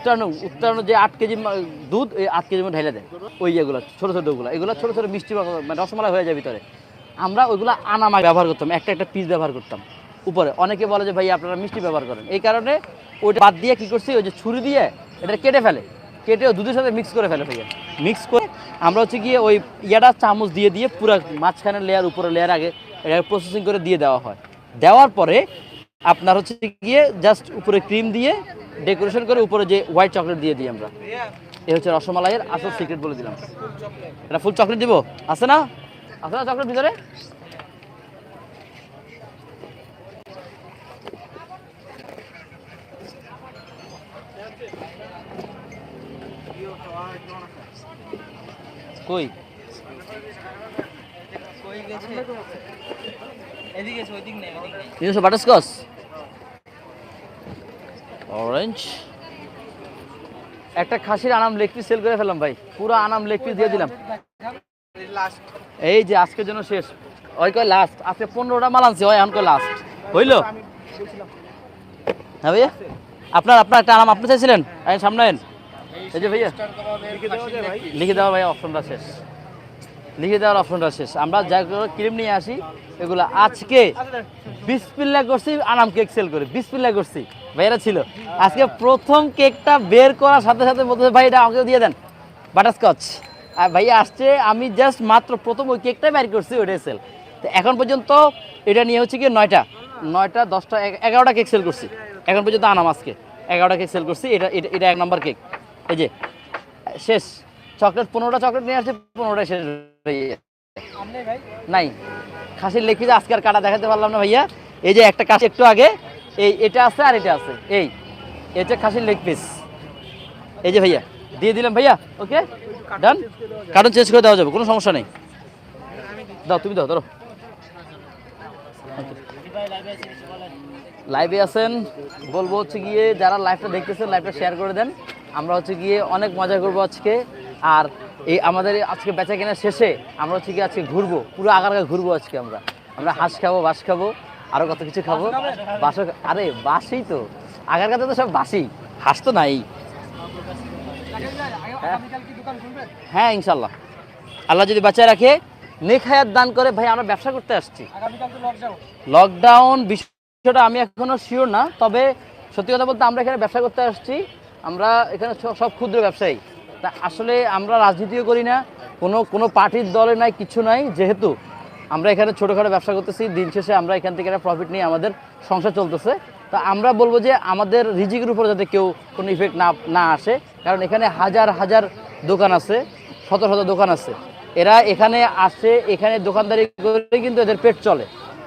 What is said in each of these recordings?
উত্তরানো উত্তরানো যে আট কেজি দুধ, এই আট কেজি ঢেলে দেয়। ওই ইয়েগুলো ছোটো ছোটোগুলো এগুলো ছোটো ছোটো মিষ্টি মানে রসমালাই হয়ে যায় ভিতরে। আমরা ওইগুলো আনামা ব্যবহার করতাম, একটা একটা পিস ব্যবহার করতাম উপরে। অনেকে বলে যে, ভাই, আপনারা মিষ্টি ব্যবহার করেন। এই কারণে ওইটা বাদ দিয়ে কী করছি, ওই যে ছুরি দিয়ে এটা কেটে ফেলে। কেটে দুধের সাথে মিক্স করে ফেলে ভাইয়া। মিক্স করে আমরা হচ্ছে গিয়ে ওই ইয়াটা চামচ দিয়ে দিয়ে পুরো মাঝখানের লেয়ার উপরে লেয়ার আগে এটা প্রসেসিং করে দিয়ে দেওয়া হয়। দেওয়ার পরে আপনার হচ্ছে গিয়ে জাস্ট উপরে ক্রিম দিয়ে ডেকোরেশন করে উপরে যে হোয়াইট চকলেট দিয়ে দিই আমরা। এই হচ্ছে রসমালাইয়ের আসল সিক্রেট বলে দিলাম। এটা ফুল চকলেট দিব? আছে না? আছে না চকলেট ভিতরে? কই? নিজস্ব বাটারস্কচ? অরেঞ্জ একটা খাসির আনাম লেগ পিস সেল করে ফেললাম ভাই। পুরো আনাম লেগ পিস দিয়ে দিলাম। এই যে আজকের জন্য শেষ। ওই কয় লাস্ট আজকে পনেরোটা মাল আনছি ওই এখন কয় লাস্ট হইল? হ্যাঁ ভাইয়া। আপনার আপনার একটা আনাম আপনি চাইছিলেন? সামনে এই যে ভাইয়া। লিখে দেওয়া ভাইয়া অপশনটা শেষ। লিখে দেওয়ার অপশনটা শেষ। আমরা যা ক্রিম নিয়ে আসি। এগুলো আজকে বিসপিল্লা করছি আনাম কেক সেল করে। বিসপিল্লা করছি। ভাইয়েরা ছিল। আজকে প্রথম কেকটা বের করার সাথে সাথে বলতে ভাই, এটা আমাকে দিয়ে দেন। বাটারস্কচ। আর ভাইয়া আসছে, আমি জাস্ট মাত্র প্রথম ওই কেকটা বের করছি, ওইটাই সেল তো এখন পর্যন্ত এটা নিয়ে হচ্ছে কি নয়টা? নয়টা, দশটা এগ- এগারোটা কেক সেল করছি। এখন পর্যন্ত আনাম আজকে। এগারোটা কেক সেল করছি, এটা এটা- এটা এক নম্বর কেক এই যে, শেষ। চকলেট, পনেরোটা চকলেট নিয়ে আসছে পনেরোটা শেষ। নাই। খাসির লেগ পিস আজকে আর কাটা দেখাতে পারলাম না ভাইয়া। এই যে একটা কাশি একটু আগে, এই এটা আছে আর এটা আছে। এই, এটা খাসির লেগ পিস। এই যে ভাইয়া, দিয়ে দিলাম ভাইয়া। ওকে, ডান। কার্টন চেঞ্জ করে দেওয়া যাবে, কোনো সমস্যা নেই। দাও, তুমি দাও, ধরো। লাইভে আছেন, বলব হচ্ছে গিয়ে যারা লাইভটা দেখতেছেন লাইভটা শেয়ার করে দেন। আমরা হচ্ছে গিয়ে অনেক মজা করব আজকে। আর এই আমাদের আজকে বেচা কেনার শেষে আমরা হচ্ছে আজকে ঘুরবো পুরো আগারগা ঘুরবো আজকে আমরা। আমরা হাঁস খাব বাস খাব আরও কত কিছু খাব। বাসও আরে বাসি তো। আগারগাতে তো সব বাসি হাঁস তো নাই। হ্যাঁ। ইনশাল্লাহ। আল্লাহ যদি বাঁচায় রাখে নেখায়াত দান করে ভাই আমরা ব্যবসা করতে আসছি। লকডাউন বিষয়টা আমি এখনও শিওর না তবে সত্যি কথা বলতে আমরা এখানে ব্যবসা করতে আসছি। আমরা এখানে সব ক্ষুদ্র ব্যবসায়ী। তা আসলে আমরা রাজনীতিও করি না, কোনো কোনো পার্টির দলে নাই, কিছু নাই, যেহেতু আমরা এখানে ছোটোখাটো ব্যবসা করতেছি, দিন শেষে আমরা এখান থেকে একটা প্রফিট নিয়ে আমাদের সংসার চলতেছে। তা আমরা বলব যে আমাদের রিজিকের উপর যাতে কেউ কোনো ইফেক্ট না না আসে, কারণ এখানে হাজার হাজার দোকান আছে, শত শত দোকান আছে। এরা এখানে আসে, এখানে দোকানদারি করে কিন্তু এদের পেট চলে।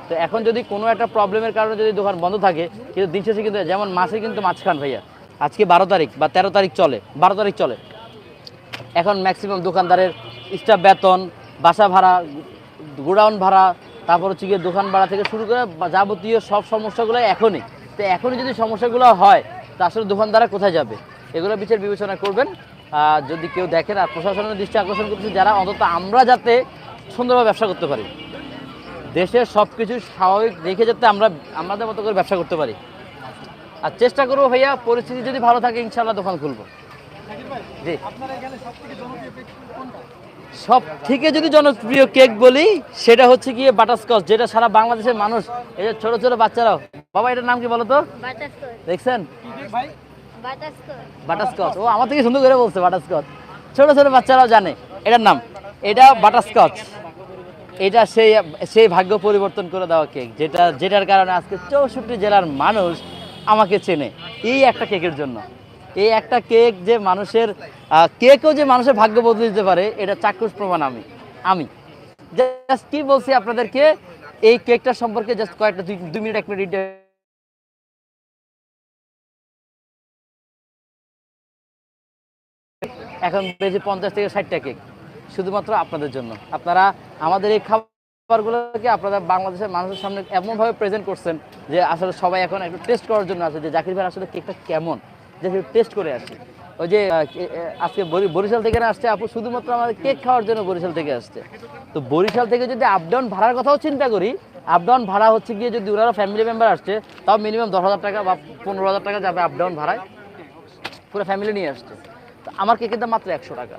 তো এখন যদি কোনো একটা প্রবলেমের কারণে যদি দোকান বন্ধ থাকে, কিন্তু দিন শেষে কিন্তু, যেমন মাসে কিন্তু মাছ খান ভাইয়া, আজকে বারো তারিখ বা তেরো তারিখ চলে, বারো তারিখ চলে। এখন ম্যাক্সিমাম দোকানদারের স্টাফ বেতন, বাসা ভাড়া, গোডাউন ভাড়া, তারপর হচ্ছে গিয়ে দোকান ভাড়া থেকে শুরু করে যাবতীয় সব সমস্যাগুলো এখনই। তো এখনই যদি সমস্যাগুলো হয়, তা আসলে দোকানদাররা কোথায় যাবে? এগুলো বিচার বিবেচনা করবেন। যদি কেউ দেখেন আর প্রশাসনের দৃষ্টি আকর্ষণ করতেছে যারা অন্তত আমরা যাতে সুন্দরভাবে ব্যবসা করতে পারি। দেশের সব কিছু স্বাভাবিক রেখে যাতে আমরা, আমাদের মতো করে ব্যবসা করতে পারি। আর চেষ্টা করব ভাইয়া, পরিস্থিতি যদি ভালো থাকে ইনশাল্লাহ দোকান খুলবো। জি। সব থেকে যদি জনপ্রিয় কেক বলি সেটা হচ্ছে গিয়ে বাটারস্কচ যেটা সারা বাংলাদেশের মানুষ এই যে ছোট ছোট বাচ্চারাও। বাবা এটার নাম কি বলো তো? দেখছেন? বাটারস্কচ। ও আমার থেকে সুন্দর করে বলছে বাটারস্কচ। ছোট ছোট বাচ্চারাও জানে। এটার নাম এটা বাটারস্কচ। এটা সেই সেই ভাগ্য পরিবর্তন করে দেওয়া কেক যেটা যেটার কারণে আজকে চৌষট্টি জেলার মানুষ আমাকে চেনে এই একটা কেকের জন্য। এই একটা কেক যে মানুষের কেকও যে মানুষের ভাগ্য বদলে দিতে পারে, এটা চাক্ষুষ প্রমাণ আমি আমি। জাস্ট কি বলছি আপনাদেরকে, এই কেকটা সম্পর্কে জাস্ট কয়েকটা, দুই দুই মিনিট, এক মিনিট এখন বেজে পঞ্চাশ থেকে ষাটটা কেক, শুধুমাত্র আপনাদের জন্য। আপনারা আমাদের এই খাবারগুলোকে আপনারা বাংলাদেশের মানুষের সামনে এমনভাবে প্রেজেন্ট করছেন যে আসলে সবাই এখন একটু টেস্ট করার জন্য আছে, যে জাকির ভাই আসলে কেকটা কেমন। যে টেস্ট করে আসি ওই যে আজকে বরি- বরিশাল থেকে না আসছে আপু, শুধুমাত্র আমাদের কেক খাওয়ার জন্য বরিশাল থেকে আসছে। তো বরিশাল থেকে যদি আপ ডাউন ভাড়ার কথাও চিন্তা করি আপ ডাউন ভাড়া হচ্ছে গিয়ে যদি ওনারা ফ্যামিলি মেম্বার আসছে, তাও মিনিমাম দশ হাজার টাকা বা পনেরো হাজার টাকা যাবে আপ ডাউন ভাড়ায়। পুরো ফ্যামিলি নিয়ে আসছে। তো আমার কেকের দাম মাত্র একশো টাকা।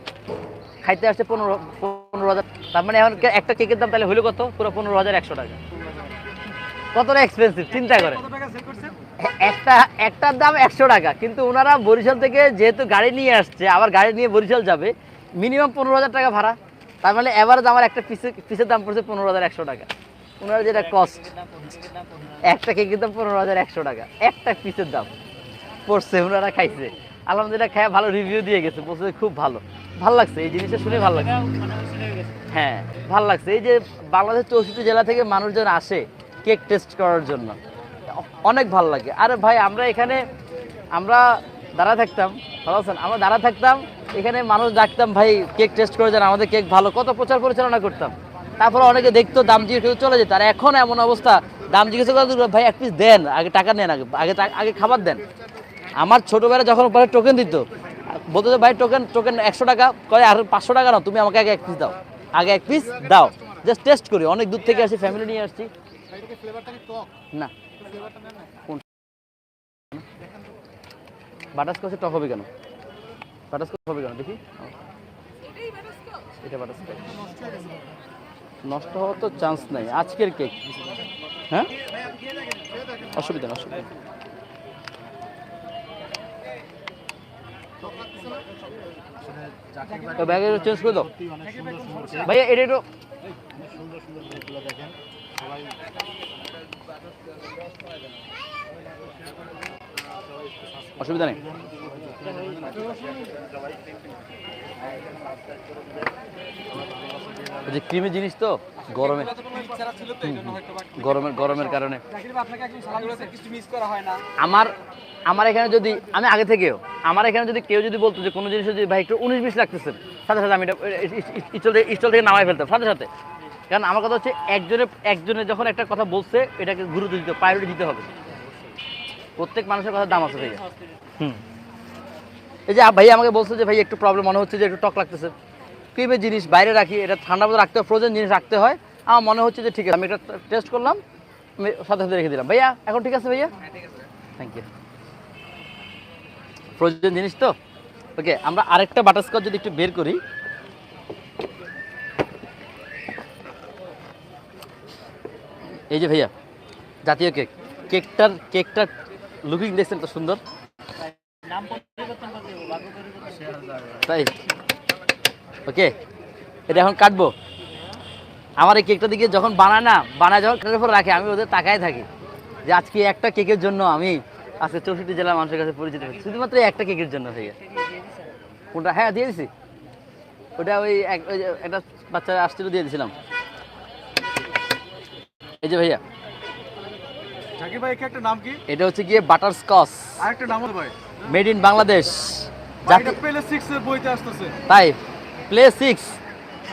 খাইতে আসছে পনেরো পনেরো হাজার, তার মানে এখন একটা কেকের দাম তাহলে হলো কত? পুরো পনেরো হাজার একশো টাকা। কতটা এক্সপেন্সিভ চিন্তা করে একটা, একটার দাম একশো টাকা। কিন্তু ওনারা বরিশাল থেকে যেহেতু গাড়ি নিয়ে আসছে, আবার গাড়ি নিয়ে বরিশাল যাবে মিনিমাম পনেরো হাজার টাকা ভাড়া। তার মানে এভারেজ আমার একটা পিসের পিসের দাম পড়ছে পনেরো হাজার একশো টাকা। ওনার যেটা কস্ট একটা কেকের দাম পনেরো হাজার একশো টাকা। একটা পিসের দাম পড়ছে ওনারা খাইছে। আলহামদুলিল্লাহ খায় ভালো রিভিউ দিয়ে গেছে, বলছে খুব ভালো। ভালো লাগছে, এই জিনিসটা শুনে ভালো লাগছে। হ্যাঁ ভালো লাগছে। এই যে বাংলাদেশ চৌষট্টি জেলা থেকে মানুষজন আসে কেক টেস্ট করার জন্য। অনেক ভালো লাগে। আরে ভাই আমরা এখানে আমরা দাঁড়া থাকতাম ভালো আছেন? আমরা দাঁড়া থাকতাম এখানে মানুষ ডাকতাম ভাই কেক টেস্ট করে যান আমাদের কেক ভালো। কত প্রচার পরিচালনা করতাম। তারপরে অনেকে দেখতো দাম জিজ্ঞেস চলে যেত। আর এখন এমন অবস্থা দাম জিজ্ঞেস করে ভাই এক পিস দেন আগে টাকা নেন আগে আগে আগে খাবার দেন। আমার ছোটবেলা যখন পরে টোকেন দিত বলতো যে ভাই টোকেন টোকেন একশো টাকা। করে আর পাঁচশো টাকা নাও তুমি আমাকে আগে এক পিস দাও। আগে এক পিস দাও। জাস্ট টেস্ট করি। অনেক দূর থেকে আসি ফ্যামিলি নিয়ে আসছি। না। কোন? বাটারস্কচে টক হবে কেন? বাটারস্কচ হবে কেন? দেখি। এটা বাটারস্কচ। নষ্ট হওয়ার তো চান্স নাই। আজকের কেক হ্যাঁ? অসুবিধা না অসুবিধা ব্যাগে চেঞ্জ করে ভাইয়া, এটা একটু অসুবিধা নেই যে ক্রিমের জিনিস তো গরমে গরমের গরমের কারণে আমার আমার এখানে যদি আমি আগে থেকেও আমার এখানে যদি কেউ যদি বলতো যে কোনো জিনিস যদি ভাই একটু উনিশ বিশ লাগতেছে সাথে সাথে আমি এটা স্টল থেকে নামাই ফেলতাম সাথে সাথে কারণ আমার কথা হচ্ছে একজনে একজনে যখন একটা কথা বলছে এটাকে গুরুত্ব দিতে প্রায়োরিটি দিতে হবে। প্রত্যেক মানুষের কথা দাম আছে ভাইয়া। হুম। এই যে ভাই আমাকে বলছে যে ভাই একটু প্রবলেম মনে হচ্ছে যে একটু টক লাগতেছে। ক্রিমের জিনিস বাইরে রাখি এটা ঠান্ডা মতো রাখতে হয় ফ্রোজেন জিনিস রাখতে হয়। আমার মনে হচ্ছে যে ঠিক আছে আমি এটা টেস্ট করলাম আমি সাথে সাথে রেখে দিলাম। ভাইয়া এখন ঠিক আছে ভাইয়া? থ্যাংক ইউ ফ্রোজেন জিনিস তো? ওকে আমরা আরেকটা বাটারস্কচ যদি একটু বের করি এই যে ভাইয়া, জাতীয় কেক। কেকটার কেকটার লুকিং দেখছেন তো সুন্দর? তাই? ওকে এটা এখন কাটবো। আমার এই কেকটা দিকে যখন বানায় না, বানায় যখন কেকের উপর রাখে, আমি ওদের তাকায় থাকি যে আজকে একটা কেকের জন্য আমি আজকে চৌষট্টি জেলার মানুষের কাছে পরিচিত হয়েছি। শুধুমাত্র একটা কেকের জন্য ভাইয়া। কোনটা? হ্যাঁ দিয়ে দিছি। ওটা ওই একটা বাচ্চা আসছিল, দিয়ে দিয়েছিলাম এই যে ভাইয়া। জাকির ভাই একটা নাম কি? এটা হচ্ছে গিয়ে বাটার স্কচ আরেকটা নাম ভাই। মেড ইন বাংলাদেশ জাতি পেলে সিক্স এর বইতে আসতেছে। তাই? প্লে সিক্স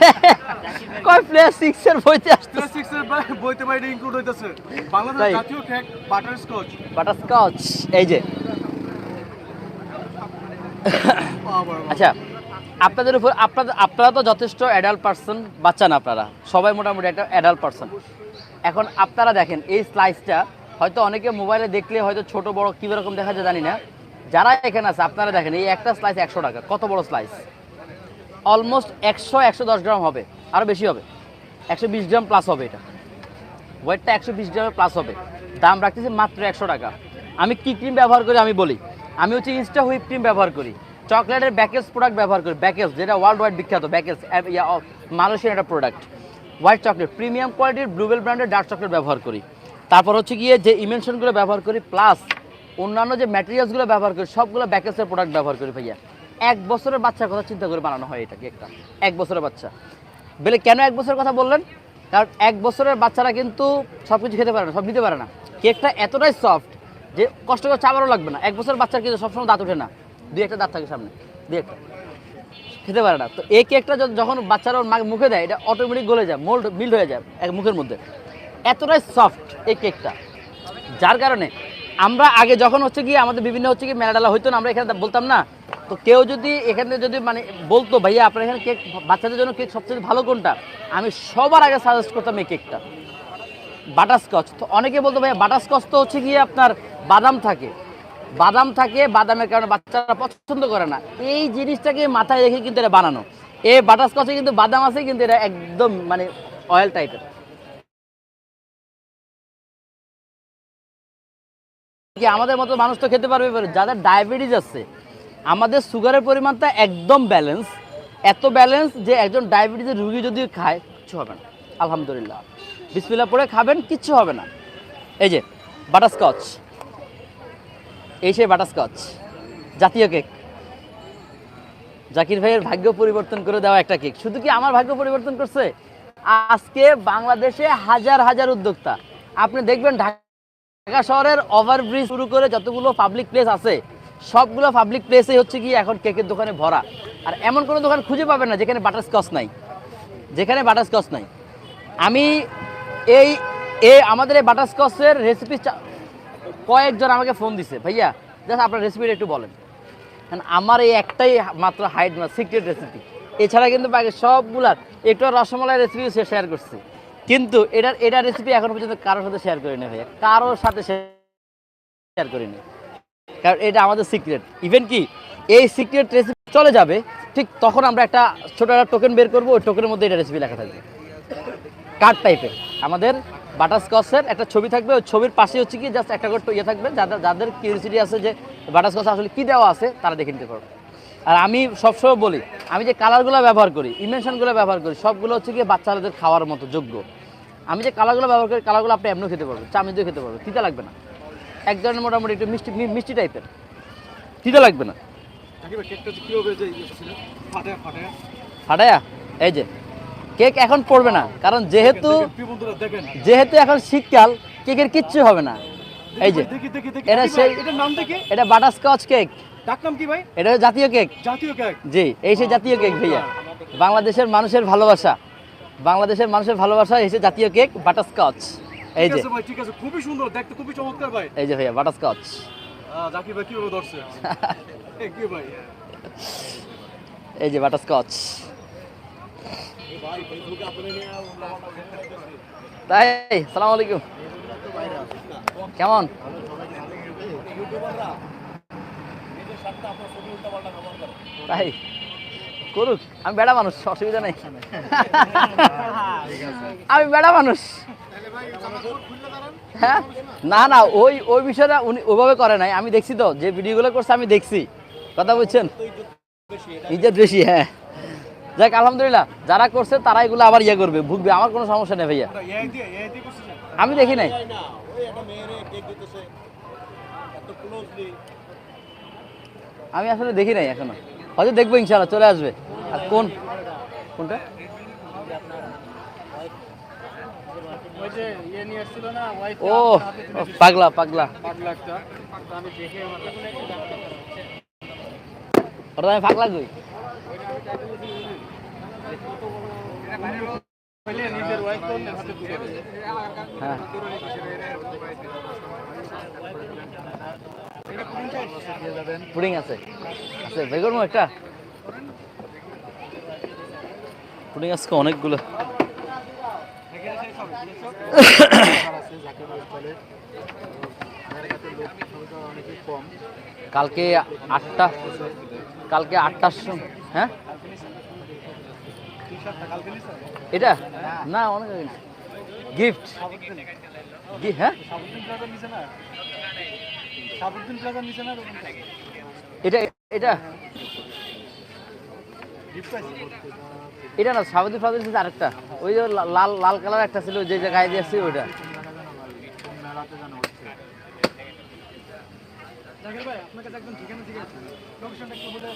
কয় প্লে সিক্স এর বইতে প্লে আসতেছে? সিক্স এর বইতে ভাই ইনক্লুড হইতাছে। বাংলাদেশ জাতীয় cake butter scotch butter scotch এই যে। আচ্ছা আপনাদের উপর আপনাদের আপনারা তো যথেষ্ট অ্যাডাল্ট পার্সন বাচ্চা না আপনারা। সবাই মোটামুটি একটা অ্যাডাল্ট পার্সন এখন আপনারা দেখেন, এই স্লাইসটা হয়তো অনেকে মোবাইলে দেখলে হয়তো ছোট, বড় কী রকম দেখা যায় জানি না। যারা এখানে আছে, আপনারা দেখেন, এই একটা স্লাইস একশো টাকা, কত বড় স্লাইস অলমোস্ট একশো একশো দশ গ্রাম হবে আরও বেশি হবে। একশো বিশ গ্রাম প্লাস হবে এটা। ওয়েটটা একশো বিশ গ্রামের প্লাস হবে। দাম রাখতেছি মাত্র একশো টাকা। আমি কী ক্রিম ব্যবহার করি, আমি বলি। আমি হচ্ছে ইনস্টা হুইপ ক্রিম ব্যবহার করি। চকলেটের ব্যাকেলস প্রোডাক্ট ব্যবহার করি ব্যাকেলস যেটা ওয়ার্ল্ড ওয়াইড বিখ্যাত ব্যাকেলস মালয়েশিয়ান একটা প্রোডাক্ট হোয়াইট চকলেট, প্রিমিয়াম কোয়ালিটির ব্লুবেল ব্র্যান্ডের ডার্ক চকলেট ব্যবহার করি। তারপর হচ্ছে গিয়ে যে ইমেনশনগুলো ব্যবহার করি, প্লাস অন্যান্য যে ম্যাটেরিয়ালসগুলো ব্যবহার করি, সবগুলো ব্যাকেসের প্রোডাক্ট ব্যবহার করি ভাইয়া। এক বছরের বাচ্চার কথা চিন্তা করে বানানো হয় এটা কেকটা এক বছরের বাচ্চা। বলে কেন এক বছরের কথা বললেন? কারণ এক বছরের বাচ্চারা কিন্তু সব কিছু খেতে পারে না, সব নিতে পারে না। কেকটা এতটাই সফট যে কষ্ট করে চাবারও লাগবে না। এক বছর বাচ্চার কিন্তু সবসময় দাঁত ওঠে না। দুই একটা দাঁত থাকে সামনে, দুই একটা। খেতে পারে না। তো এই কেকটা যখন বাচ্চারা মুখে দেয়, এটা অটোমেটিক গলে যায় মোল্ড মিল্ড হয়ে যায় এক মুখের মধ্যে। এতটাই সফট এই কেকটা। যার কারণে আমরা আগে যখন হচ্ছে কি, আমাদের বিভিন্ন হচ্ছে কি মেলা টেলা হইতো না, আমরা এখানে বলতাম না। তো কেউ যদি এখানে যদি মানে বলতো, ভাইয়া, আপনার এখানে কেক, বাচ্চাদের জন্য কেক সবচেয়ে ভালো কোনটা? আমি সবার আগে সাজেস্ট করতাম এই কেকটা। বাটারস্কচ। তো অনেকে বলতো, ভাইয়া, বাটারস্কচ তো হচ্ছে গিয়ে আপনার বাদাম থাকে। বাদাম থাকে, বাদামের কারণে বাচ্চারা পছন্দ করে না। এই জিনিসটাকে মাথায় রেখে কিন্তু এটা বানানো। এই বাটারস্কচে কিন্তু বাদাম আছে, কিন্তু এটা একদম মানে অয়েল টাইপের কি আমাদের মতো মানুষ তো খেতে পারবে। যাদের ডায়াবেটিস আছে, আমাদের সুগারের পরিমাণটা একদম ব্যালেন্স এত ব্যালেন্স যে একজন ডায়াবেটিসের রুগী যদি খায়, কিচ্ছু হবে না। আলহামদুলিল্লাহ। বিসমিল্লা পরে খাবেন, কিচ্ছু হবে না। এই যে বাটারস্কচ এই সেই বাটারস্কচ, জাতীয় কেক। জাকির ভাইয়ের ভাগ্য পরিবর্তন করে দেওয়া একটা কেক। শুধু কি আমার ভাগ্য পরিবর্তন করছে? আজকে বাংলাদেশে হাজার হাজার উদ্যোক্তা। আপনি দেখবেন ঢাকা শহরের ওভারব্রিজ শুরু করে যতগুলো পাবলিক প্লেস আছে, সবগুলো পাবলিক প্লেসে হচ্ছে কি এখন কেকের দোকানে ভরা। আর এমন কোনো দোকান খুঁজে পাবেন না যেখানে বাটারস্কচ নাই। যেখানে বাটারস্কচ নাই। আমি এই এই আমাদের এই বাটারস্কচের রেসিপি কয়েকজন আমাকে ফোন দিছে। ভাইয়া জাস্ট আপনার রেসিপিটা একটু বলেন। কারণ আমার এই একটাই মাত্র হাইড না সিক্রেট রেসিপি এছাড়া কিন্তু বাকি সবগুলার একটু রসমালাই রেসিপি শেয়ার করছি। কিন্তু এটার এটা রেসিপি এখন পর্যন্ত কারোর সাথে শেয়ার করিনি ভাইয়া। কারোর সাথে শেয়ার করিনি। কারণ এটা আমাদের সিক্রেট ইভেন কি, এই সিক্রেট রেসিপি চলে যাবে, ঠিক তখন আমরা একটা ছোট একটা টোকেন বের করব, ওই টোকেনের মধ্যে এটা রেসিপি লেখা থাকবে। কার্ড টাইপের আমাদের বাটারস্কচের একটা ছবি থাকবে। ওই ছবির পাশে হচ্ছে কি জাস্ট একটা করে ইয়ে থাকবে। যাদের যাদের কিউরিসিটি আছে যে বাটারস্কচ আসলে কি দেওয়া আছে তারা দেখে নিতে পারবে। আর আমি সবসময় বলি আমি যে কালারগুলো ব্যবহার করি ইমেনশনগুলো ব্যবহার করি সবগুলো হচ্ছে কি বাচ্চাদের খাওয়ার মতো যোগ্য। আমি যে কালারগুলো ব্যবহার করি কালারগুলো আপনি এমনিও খেতে পারবেন চামিচ দিয়ে খেতে পারবেন তিতা লাগবে না। এক ধরনের মোটামুটি একটু মিষ্টি মিষ্টি টাইপের। তিতা লাগবে না। ইয়ে ফাটায়া? এই যে কেক এখন পড়বে না কারণ যেহেতু যেহেতু এখন শীতকাল কেকের কিচ্ছু হবে না। এই যে এটা সেই- এটা বাটারস্কচ কেক। এটা জাতীয় কেক। জাতীয় কেক। জি এই সে জাতীয় কেক ভাইয়া। বাংলাদেশের মানুষের ভালোবাসা। বাংলাদেশের মানুষের ভালোবাসা এই সে জাতীয় কেক বাটারস্কচ। এই যে। ঠিক আছে। খুবই সুন্দর দেখতে খুবই চমৎকার ভাই। এই যে ভাইয়া বাটারস্কচ। জাকির ভাই কীভাবে ধরছে? এই যে বাটারস্কচ। তাই? সালাম আলাইকুম। কেমন? তাই? করুক, আমি বেড়া মানুষ, অসুবিধা নেই। আমি বেড়া মানুষ। হ্যাঁ? না না, ওই ওই বিষয়টা উনি ওভাবে করে নাই। আমি দেখছি তো, যে ভিডিওগুলো করছে আমি দেখছি। কথা বলছেন? ইজ্জত বেশি হ্যাঁ। যাক আলহামদুলিল্লাহ যারা করছে তারা এগুলো আবার ইয়ে করবে ভুগবে আমার কোনো সমস্যা নেই ভাইয়া। আমি দেখি নাই। আমি আসলে দেখি নাই এখনও। হয়তো দেখব ইনশাল্লাহ চলে আসবে। আর কোন? কোনটা? ইয়ে নিয়ে আসছিল না ওয়াইফ ও পাগলা পাগলা। আমি দেখে আমার ওটা আমি পাগলা কই পেলে নিজের ওয়াইফ কোন হাতে তুলে দেবে হ্যাঁ। পুডিং আছে। আছে করব একটা? পুডিং আজকে অনেকগুলো। কালকে আটটা, কালকে আটটার সময় হ্যাঁ? এটা? না। অনেক গিফট হ্যাঁ? সাবুদ্দিন সাবুদ্দিন এটা এটা? এটা না সাউদি ফাউদি ছিল আরেকটা। ওই যে লাল লাল কালার একটা ছিল যে জায়গায় দিয়ে আসছে ওইটা মেলাতে জানা হচ্ছে জাকির ভাই আপনার কাছে একদম ঠিকানা ঠিক আছে লোকেশনটা একটু বলে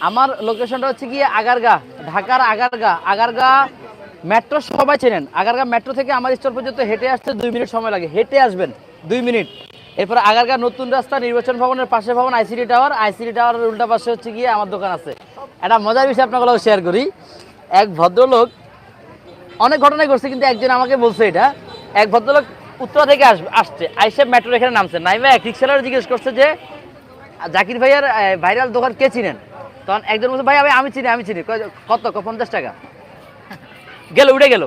আমার লোকেশনটা হচ্ছে কি আগারগা, ঢাকার আগারগা। আগারগা মেট্রো সবাই চেনেন। আগারগা মেট্রো থেকে আমার স্টোর পর্যন্ত হেঁটে আসতে দুই মিনিট সময় লাগে। হেঁটে আসবেন দুই মিনিট। এরপর আগারগা নতুন রাস্তা, নির্বাচন ভবনের পাশে ভবন আইসিডি টাওয়ার আইসিডি টাওয়ারের উল্টা পাশে হচ্ছে গিয়ে আমার দোকান আছে। একটা মজার বিষয় আপনাগুলো শেয়ার করি। এক ভদ্রলোক, অনেক ঘটনাই ঘটছে, কিন্তু একজন আমাকে বলছে এটা। এক ভদ্রলোক উত্তরা থেকে আসবে আসছে, আইসে মেট্রো এখানে নামছে। নাইমা এক রিক্সালার জিজ্ঞেস করছে যে জাকির ভাইয়ার ভাইরাল দোকান কে চিনেন? তখন একজন বলছে, ভাই, আমি চিনি আমি চিনি। কত পঞ্চাশ টাকা? গেল উঠে গেল।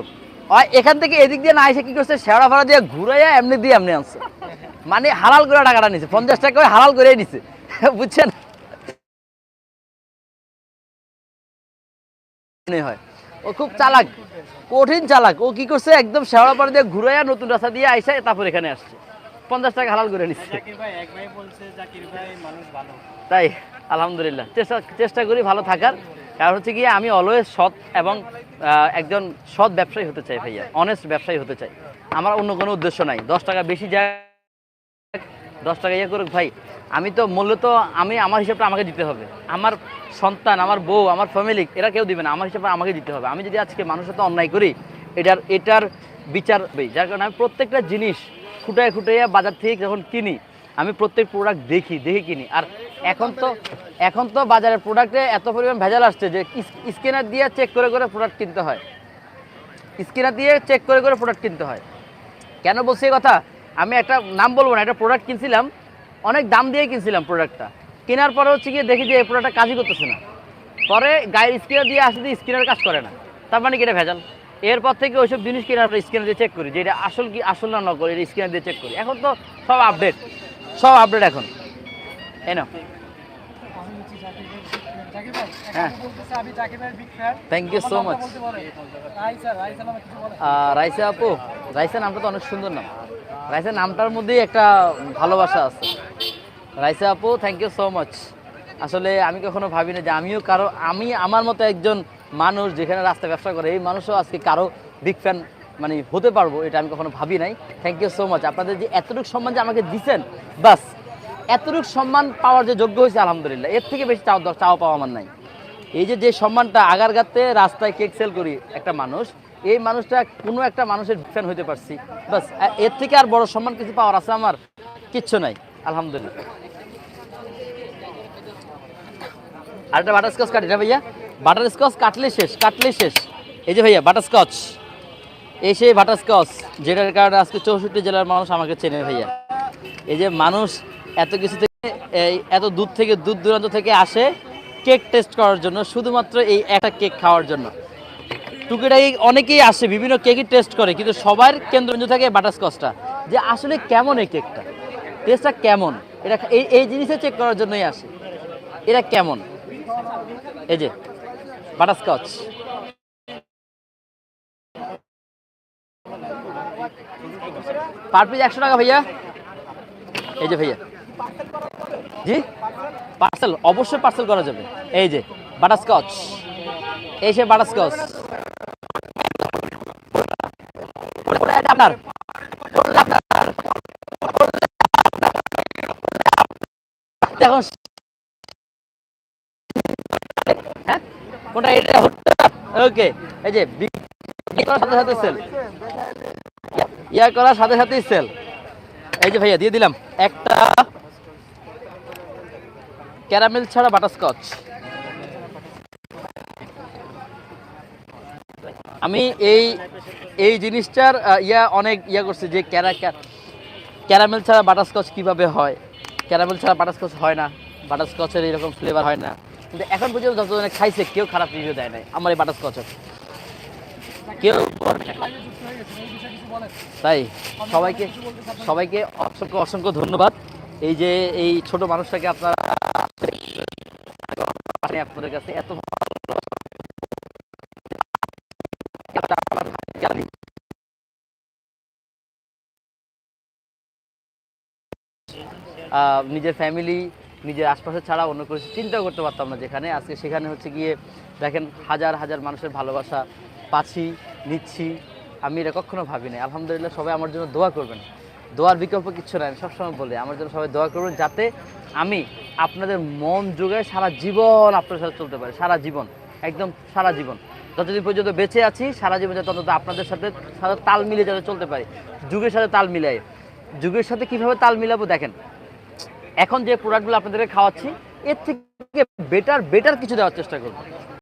এখান থেকে এদিক দিয়ে না এসে কি করছে? শেওড়া ভাড়া দিয়ে ঘুরাইয়া এমনি দিয়ে এমনি আনছে। মানে হালাল করে টাকাটা নিছে। পঞ্চাশ টাকা হালাল করে নিছে। বুঝছেন? হয়। ও খুব চালাক, কঠিন চালাক। ও কি করছে? একদম শেওড়া পাড়ি দিয়ে ঘুরাইয়া নতুন রাস্তা দিয়ে আইসা, তারপর এখানে আসছে। পঞ্চাশ টাকা হালাল করে নিচ্ছে। তাই আলহামদুলিল্লাহ। চেষ্টা চেষ্টা করি ভালো থাকার। কারণ হচ্ছে গিয়ে আমি অলওয়েজ সৎ এবং একজন সৎ ব্যবসায়ী হতে চাই ভাইয়া। অনেস্ট ব্যবসায়ী হতে চাই। আমার অন্য কোনো উদ্দেশ্য নাই। দশ টাকা বেশি যায় দশ টাকা ইয়ে করুক ভাই আমি তো মূল্য তো আমি আমার হিসাবটা আমাকে দিতে হবে। আমার সন্তান আমার বউ আমার ফ্যামিলি এরা কেউ দিবে না। আমার হিসাবে আমাকে দিতে হবে। আমি যদি আজকে মানুষের সাথে অন্যায় করি এটার এটার বিচার যার কারণে আমি প্রত্যেকটা জিনিস খুঁটায় খুঁটাইয়া বাজার থেকে যখন কিনি, আমি প্রত্যেক প্রোডাক্ট দেখি, দেখে কিনি। আর এখন তো এখন তো বাজারের প্রোডাক্টে এত পরিমাণ ভেজাল আসছে যে স্ক্যানার দিয়ে চেক করে করে প্রোডাক্ট কিনতে হয়। স্ক্যানার দিয়ে চেক করে করে প্রোডাক্ট কিনতে হয়। কেন বলছি কথা? আমি একটা নাম বলব না, একটা প্রোডাক্ট কিনছিলাম, অনেক দাম দিয়ে কিনছিলাম প্রোডাক্টটা কেনার পরে হচ্ছে গিয়ে দেখি যে এই প্রোডাক্টটা কাজই করতেছে না। পরে গায়ের স্ক্যানার দিয়ে আসে দিয়ে স্ক্যানার কাজ করে না। তার মানে কি এটা ভেজাল? এরপর থেকে ওইসব জিনিস কেনার পরে স্ক্যানার দিয়ে চেক করি, যে এটা আসল কি, আসল না নকল, এটা স্ক্যানার দিয়ে চেক করি। এখন তো সব আপডেট সব আপডেট এখন। Fan thank you so much আপু নামটা তো অনেক সুন্দর নাম। নামটার মধ্যেই একটা ভালোবাসা আছে। রাইসা আপু ইউ সো মাচ আসলে আমি কখনো ভাবি না যে আমিও কারও, আমি আমার মতো একজন মানুষ যেখানে রাস্তায় ব্যবসা করে, এই মানুষও আজকে কারও বিগ ফ্যান মানে হতে পারব, এটা আমি কখনো ভাবি নাই। থ্যাংক ইউ সো মাচ আপনাদের যে এতটুকু সম্মান যে আমাকে দিচ্ছেন বাস, এতটুকু সম্মান পাওয়ার যে যোগ্য হয়েছে, আলহামদুলিল্লাহ। এর থেকে বেশি চাও চাওয়া পাওয়া আমার নাই। এই যে যে সম্মানটা আগারগাতে রাস্তায় কেক সেল করি একটা মানুষ, এই মানুষটা কোনো একটা মানুষের ফ্যান হইতে পারছি। বাসের থেকে আর বড় সম্মান কিছু পাওয়ার আছে আমার? কিচ্ছু নাই, আলহামদুলিল্লাহ। আরেকটা বাটার স্কচ কাটি না ভাইয়া? বাটার স্কচ কাটলে শেষ কাটলে শেষ। এই যে ভাইয়া বাটার স্কচ এই সেই বাটার স্কচ যেটার কারণে আজকে চৌষট্টি জেলার মানুষ আমাকে চেনে ভাইয়া। এই যে মানুষ এত কিছু থেকে, এই এত দূর থেকে, দূর দূরান্ত থেকে আসে কেক টেস্ট করার জন্য, শুধুমাত্র এই একটা কেক খাওয়ার জন্য। টুকিটাকি অনেকেই আসে, বিভিন্ন কেকই টেস্ট করে, কিন্তু সবার কেন্দ্রবিন্দু থাকে বাটারস্কচটা। যে আসলে কেমন এই কেকটা? টেস্টটা কেমন? এটা এই এই জিনিসে চেক করার জন্যই আসে। এটা কেমন? এই যে বাটারস্কচ। পার পিস একশো টাকা ভাইয়া। এই যে ভাইয়া। জি? পার্সেল, অবশ্যই পার্সেল করা যাবে। এই যে, বাটারস্কচ। এই সে বাটারস্কচ। আপনার হ্যাঁ? কোনটা এটা ওকে এই যে করার সাথে সাথে সেল ইয়া করার সাথে সেল এই যে ভাইয়া, দিয়ে দিলাম। একটা ক্যারামেল ছাড়া বাটারস্কচ আমি এই এই জিনিসটার ইয়া অনেক ইয়া করছে যে ক্যারা ক্যারামেল ছাড়া বাটারস্কচ কীভাবে হয়? ক্যারামেল ছাড়া বাটারস্কচ হয় না। বাটারস্কচের এরকম ফ্লেভার হয় না। কিন্তু এখন পর্যন্ত যতজনে খাইছে, কেউ খারাপ রিভিউ দেয় নাই। আমার এই বাটারস্কচের কেউ তাই, সবাইকে সবাইকে অসংখ্য অসংখ্য ধন্যবাদ। এই যে, এই ছোট মানুষটাকে আপনারা আপনাদের কাছে এত নিজের ফ্যামিলি নিজের আশপাশে ছাড়া অন্য কিছু চিন্তা করতে পারতাম না যেখানে। আজকে সেখানে হচ্ছে গিয়ে দেখেন হাজার হাজার মানুষের ভালোবাসা পাচ্ছি, নিচ্ছি। আমি এটা কখনো ভাবিনি। আলহামদুলিল্লাহ সবাই আমার জন্য দোয়া করবেন। দোয়ার বিকল্প কিচ্ছু নাই, আমি সবসময় বলি, আমার জন্য সবাই দোয়া করবেন যাতে আমি আপনাদের মন যোগায় সারা জীবন আপনার সাথে চলতে পারি, সারা জীবন, একদম সারা জীবন। যতদিন পর্যন্ত বেঁচে আছি, সারা জীবন যাতে আপনাদের সাথে সাথে তাল মিলিয়ে যাতে চলতে পারি, যুগের সাথে তাল মিলাই। যুগের সাথে কীভাবে তাল মিলাবো দেখেন এখন যে প্রোডাক্টগুলো আপনাদেরকে খাওয়াচ্ছি এর থেকে বেটার বেটার কিছু দেওয়ার চেষ্টা করব।